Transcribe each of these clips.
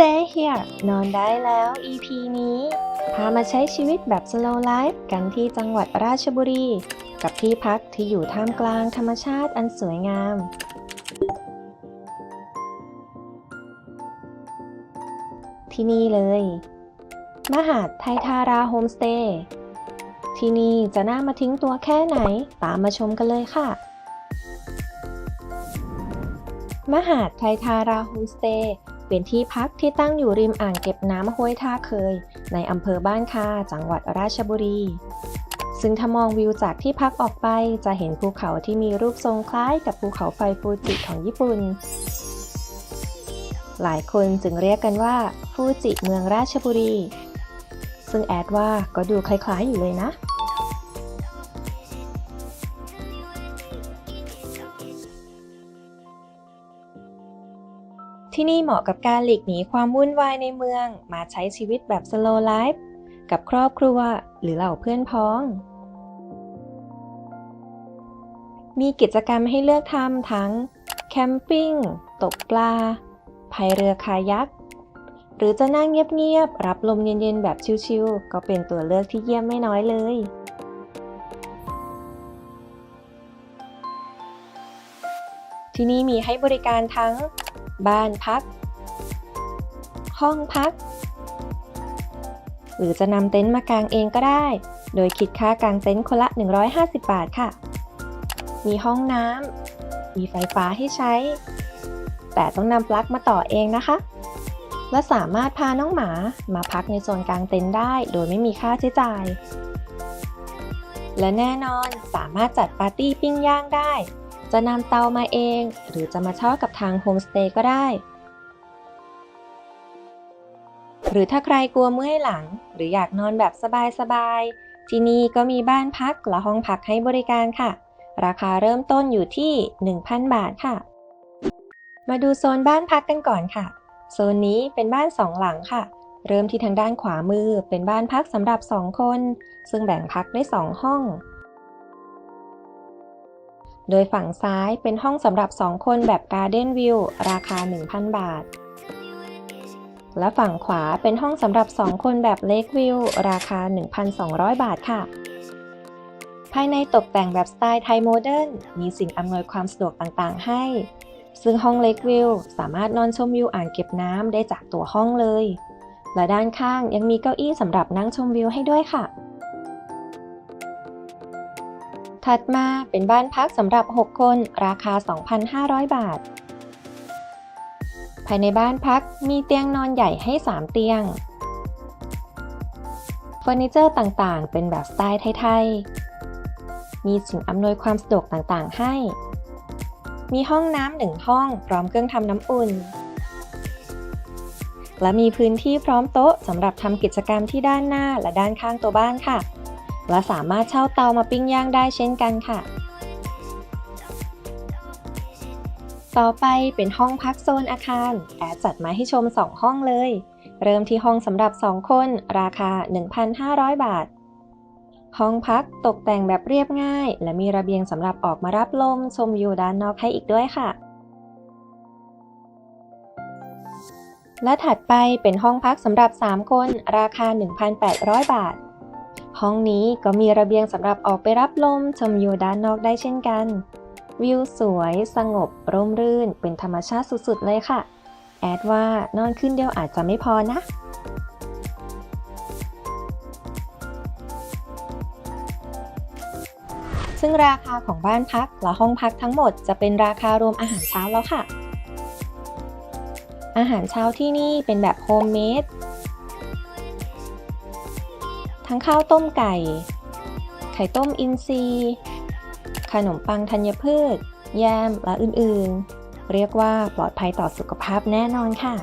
Stay here นอนได้แล้ว EP นี้ พามาใช้ชีวิตแบบ slow life กันที่จังหวัดราชบุรี กับที่พักที่อยู่ท่ามกลางธรรมชาติอันสวยงาม ที่นี่เลย มหาดไทยทาราโฮมสเตย์ที่นี่จะน่ามาทิ้งตัวแค่ไหน ตามมาชมกันเลยค่ะ มหาดไทยทาราโฮมสเตย์ เป็นที่พักที่ตั้งอยู่ริมอ่างเก็บน้ำห้วยท่าเคย ในอำเภอบ้านคาจังหวัดราชบุรี ซึ่งถ้ามองวิวจากที่พักออกไปจะเห็นภูเขาที่มีรูปทรงคล้ายกับภูเขาไฟฟูจิของญี่ปุ่น หลายคนจึงเรียกกันว่าฟูจิเมืองราชบุรี ซึ่งแอดว่าก็ดูคล้ายๆอยู่เลยนะ ที่นี่เหมาะกับการหลีกหนีความวุ่นวายในเมือง มาใช้ชีวิตแบบ slow life กับครอบครัวหรือเหล่าเพื่อนพ้อง มีกิจกรรมให้เลือกทำทั้งแคมปิ้ง ตกปลาพายเรือคายัก หรือจะนั่งเงียบๆ รับลมเย็นๆ แบบชิลๆก็เป็นตัวเลือกที่เยี่ยมไม่น้อยเลยที่นี่มีให้บริการทั้ง บ้านพัก ห้องพัก หรือจะนำเต็นท์มากางเองก็ได้ โดยคิดค่ากางเต็นท์คนละ 150 บาทค่ะ มีห้องน้ำ มีไฟฟ้าให้ใช้ แต่ต้องนำปลั๊กมาต่อเองนะคะ และสามารถพาน้องหมามาพักในโซนกลางเต็นท์ได้ โดยไม่มีค่าใช้จ่าย และแน่นอนสามารถจัดปาร์ตี้ปิ้งย่างได้ จะนำเตามาเอง หรือจะมาเช่ากับทางโฮมสเตย์ก็ได้ หรือถ้าใครกลัวเมื่อยหลัง หรืออยากนอนแบบสบายๆ ที่นี่ก็มีบ้านพักและห้องพักให้บริการค่ะ ราคาเริ่มต้นอยู่ที่ 1,000 บาทค่ะ มาดูโซนบ้านพักกันก่อนค่ะ โซนนี้เป็นบ้านสองหลังค่ะ เริ่มที่ทางด้านขวามือเป็นบ้านพักสำหรับ 2 คน ซึ่งแบ่งพักได้ 2 ห้อง โดยฝั่งซ้ายเป็นห้องสำหรับ 2 คนแบบ Garden View ราคา 1,000 บาท และฝั่งขวาเป็นห้องสำหรับ 2 คนแบบ Lake View ราคา 1,200 บาทค่ะ ภายในตกแต่งแบบสไตล์ไทยโมเดิร์นมีสิ่งอำนวยความสะดวกต่างๆ ให้ ซึ่งห้อง Lake View สามารถนอนชมวิวอ่างเก็บน้ำได้จากตัวห้องเลย และด้านข้างยังมีเก้าอี้สำหรับนั่งชมวิวให้ด้วยค่ะ ถัดมาเป็นบ้านพักสำหรับ 6 คน ราคา 2,500 บาท ภายในบ้านพักมีเตียงนอนใหญ่ให้ 3 เตียง เฟอร์นิเจอร์ต่างๆ เป็นแบบสไตล์ไทย ๆ มีสิ่งอำนวยความสะดวกต่างๆ ให้ มีห้องน้ำหนึ่งห้องพร้อมเครื่องทำน้ำอุ่น และมีพื้นที่พร้อมโต๊ะสำหรับทำกิจกรรมที่ด้านหน้าและด้านข้างตัวบ้านค่ะ และสามารถเช่าเตามาปิ้งย่างได้เช่นกันค่ะ ต่อไปเป็นห้องพักโซนอาคาร แอดจัดมาให้ชม 2 ห้องเลย เริ่มที่ห้องสำหรับ 2 คน ราคา 1,500 บาท ห้องพักตกแต่งแบบเรียบง่าย และมีระเบียงสำหรับออกมารับลมชมวิวด้านนอกให้อีกด้วยค่ะและถัดไปเป็นห้องพักสำหรับ 3 คน ราคา 1,800 บาท ห้องนี้ก็มีระเบียงสำหรับออกไปรับลมชมวิวด้านนอกได้เช่นกัน วิวสวย สงบ ร่มรื่น เป็นธรรมชาติสุดๆ เลยค่ะ แอดว่านอนขึ้นเดียวอาจจะไม่พอนะซึ่งราคาของบ้านพักและห้องพักทั้งหมดจะเป็นราคารวมอาหารเช้าแล้วค่ะ อาหารเช้าที่นี่เป็นแบบโฮมเมด ทั้งข้าวต้มไก่ ไข่ต้มอินทรีย์ขนมปังธัญพืช แยม และอื่นๆ เรียกว่าปลอดภัยต่อสุขภาพแน่นอนค่ะ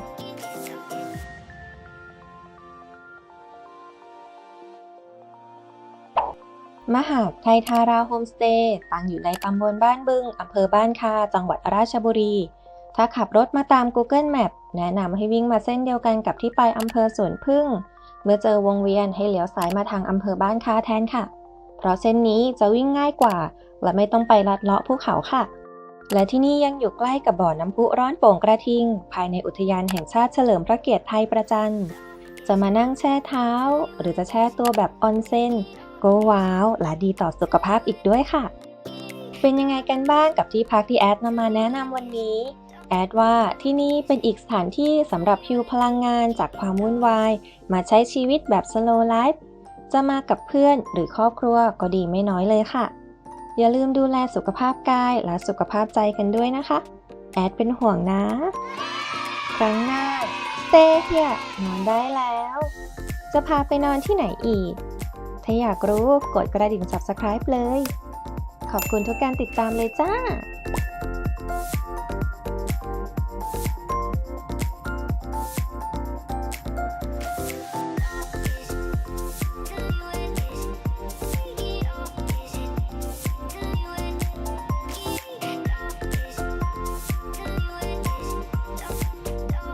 มหาดไทยทาราโฮมสเตย์ตั้งอยู่ในตำบลบ้านบึง อำเภอบ้านคา จังหวัดราชบุรี ถ้าขับรถมาตาม Google Map แนะนำให้วิ่งมาเส้นเดียวกันกับที่ไปอำเภอสวนพึ่ง เมื่อเจอวงเวียนให้เลี้ยวซ้ายมาทางอำเภอบ้านคาแทนค่ะ เพราะเส้นนี้จะวิ่งง่ายกว่า และไม่ต้องไปลัดเลาะภูเขาค่ะ และที่นี่ยังอยู่ใกล้กับบ่อน้ำพุร้อนโป่งกระทิง ภายในอุทยานแห่งชาติเฉลิมพระเกียรติไทยประจันจะมานั่งแช่เท้า หรือจะแช่ตัวแบบออนเซ็นก็ว้าวและดีต่อสุขภาพอีกด้วยค่ะ เป็นยังไงกันบ้างกับที่พักที่แอดนำมาแนะนำวันนี้ แอดว่าที่นี่เป็นอีกสถานที่สำหรับฮิวพลังงานจากความวุ่นวาย มาใช้ชีวิตแบบ slow life จะมากับเพื่อนหรือครอบครัวก็ดีไม่น้อยเลยค่ะ อย่าลืมดูแลสุขภาพกายและสุขภาพใจกันด้วยนะคะ แอดเป็นห่วงนะ ครั้งหน้า stay here นอนได้แล้ว จะพาไปนอนที่ไหนอีก ถ้าอยากรู้กดกระดิ่ง subscribe เลย ขอบคุณทุกการติดตามเลยจ้า